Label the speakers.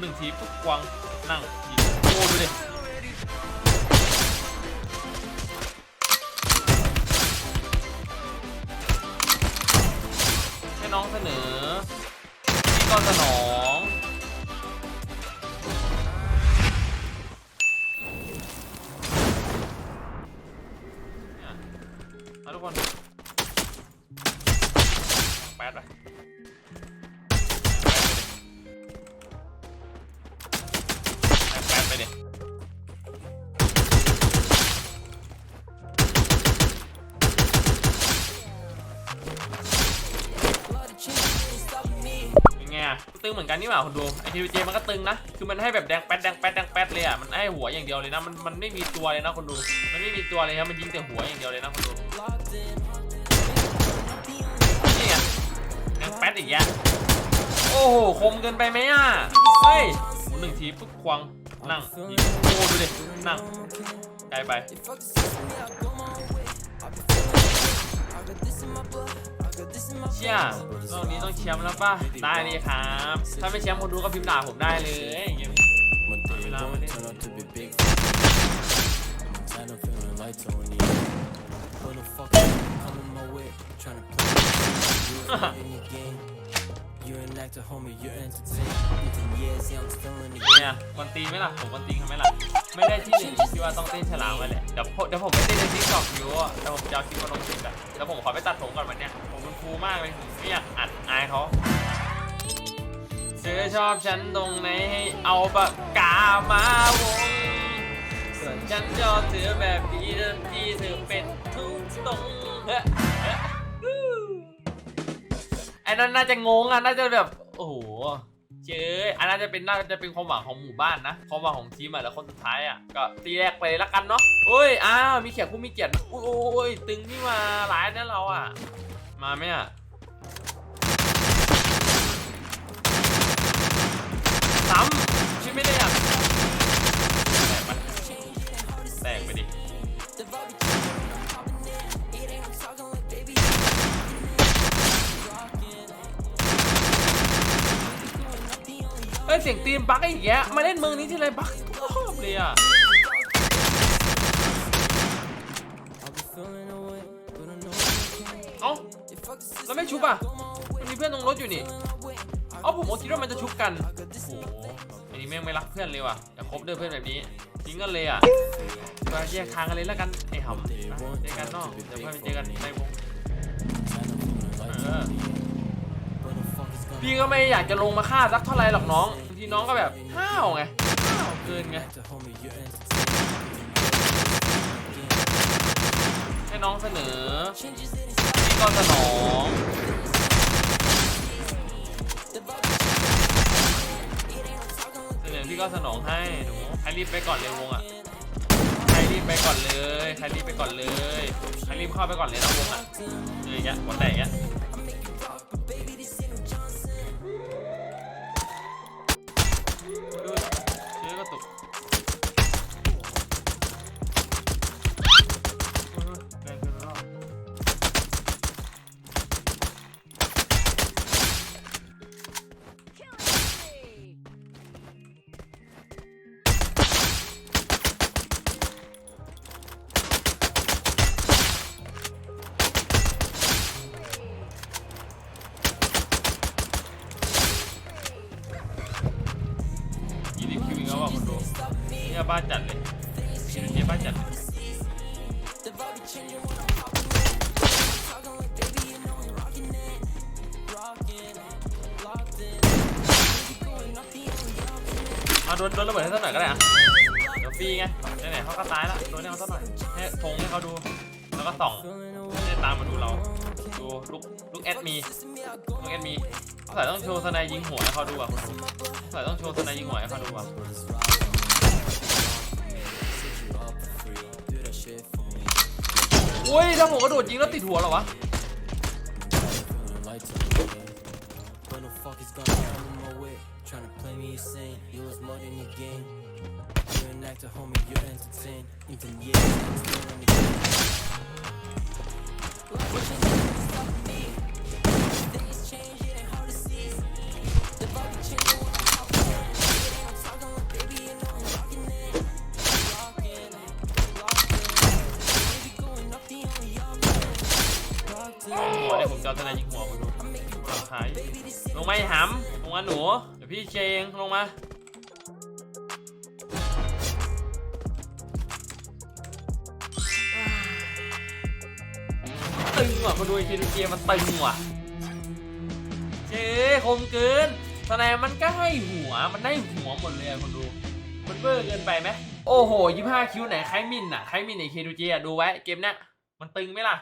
Speaker 1: หนึ่งทีปุ๊บกวางนั่งยิงโอ้ดูดิให้น้องเสนอพี่ก็สนองเนี่ยเอาทุกคนแป๊ดไป อะตึงเหมือนกันนี่หว่าคุณดูไอทีวีเจมันก็ตึงนะคือมันให้แบบแดงแป๊ดแดงแป๊ดแดงแป๊ดเลยอะมันให้หัวอย่างเดียวเลยนะมันมันไม่มีตัวเลยนะคุณดู มันไม่มีตัวเลยครับมันยิงแต่หัวอย่างเดียวเลยนะคุณดูนี่ไงแดงแป๊ดอีกอย่างโอ้โหคมเกินไปไหมอะเฮ้ยหมุนหนึ่งทีปุ๊บควงนั่งยิงโอ้ดูดินั่งไกลไป เชี่ยรอบนี้ต้องแชมป์แล้วป่ะ ได้เลยครับ ถ้าไม่แชมป์คนดูก็พิมพ์ด่าผมได้เลยอย่างเงี้ย
Speaker 2: One day
Speaker 1: Wala
Speaker 2: it
Speaker 1: man
Speaker 2: won't
Speaker 1: eh.
Speaker 2: turn out to be big. Tired of feeling like Tony. When the fuck coming my way, tryna play you ain't in your game. You an actor, homie, you're entertained. Even years, yeah, I'm still in the
Speaker 1: เนี่ยวันตีไหมล่ะ ผมวันตีทำไหมล่ะ ไม่ได้ที่หนึ่งที่ว่าต้องเต้นฉลามมาแหละเดี๋ยวผมเดี๋ยวผมไปเต้นในทิกตอกอยู่อะเดี๋ยวผมจะเอาคลิปมาลงคลิปอะแล้วผมขอไปตัดผม ก่อนวันเนี้ยผมเป็นครูมากเลยไม่อยากอัดอายเขาเธอชอบฉันตรงไหนให้เอาปากกามาวงส่วนฉันชอบเธอแบบนี้เริ่มที่เธอเป็นทุกตรงไอ้นั่นน่าจะงงอะน่าจะแบบโอ้โหเจ๊อันน่าจะเป็นน่าจะเป็นความหวังของหมู่บ้านนะความหวังของทีมอะแล้วคนสุดท้ายอะก็ตีแรกไปละกันเนาะโอ้ยอ้าวมีแขกผู้มีเกียรติโอ้ยตึงนี่มาหลายนะเราอะ มาไหมอะซ้ำชิดไม่ได้อะแตกปะแตกไปดิเอ้ยเสียงตีนบักอีกแยะมาเล่นเมืองนี้ที่ไรบักชอบเลยอะ แล้วไม่ชุบอะมันมีเพื่อนตรงรถอยู่นี่เอาผมคิดว่ามันจะชุบกันโอ้โหอันนี้แม่งไม่รักเพื่อนเลยว่ะอย่าคบด้วยเพื่อนแบบนี้ทิ้งกันเลยอะก็แยกทางกันเลยแล้วกันไอ้หำไปเจอกันนอกเดี๋ยวค่อยไปเจอกันในวงพี่ก็ไม่อยากจะลงมาฆ่าสักเท่าไรหรอกน้องบางทีน้องก็แบบห้าวไงห้าวเกินไงให้น้องเสนอ ก็สนองเสนอพี่ก็สนองให้หนูใครรีบไปก่อนเลยวงอะใครรีบไปก่อนเลยใครรีบไปก่อนเลยใครรีบเข้าไปก่อนเลยนะวงอะเอออย่างเงี้ยหัวแตกอย่างเงี้ย บ้าจัดเลยเนี่ยบ้าจัดเลยมาโดนโดนระเบิดให้สักหน่อยก็ได้อะเดี๋ยวฟรีไงไหนๆเขาก็ตายล้วโดนให้เขาสักหน่อยให้ทงให้เขาดู แล้วก็ส่องไม่ได้ตามมาดูเรา ดูลุกลุกแอดมีลุกแอดมีใส่ต้องโชว์สไนยิงหัวให้เขาดูอะคุณดูใส่ต้องโชว์สไนยิงหัวให้เขาดูอะ อุ้ยถ้าผมกระโดดยิงแล้วติดหัวเหรอวะ ผมจะเอาทนายยิงหัวคุณดูหลังขายลงมาไอหำลงมาหนู เดี๋ยวพี่เชงลงมาตึงว่ะคนดูไอ้คิวเกมมันตึงว่ะเจ๊คมเกินแสดงมันก็ให้หัวมันได้หัวหมดเลยคนดู มันเบอร์เกินไปไหมโอ้โหยี่ห้าคิวไหนใครมินอะใครมินไอ้เคดูเจอะดูไว้เกมเนี้ยมันตึงไหมล่ะ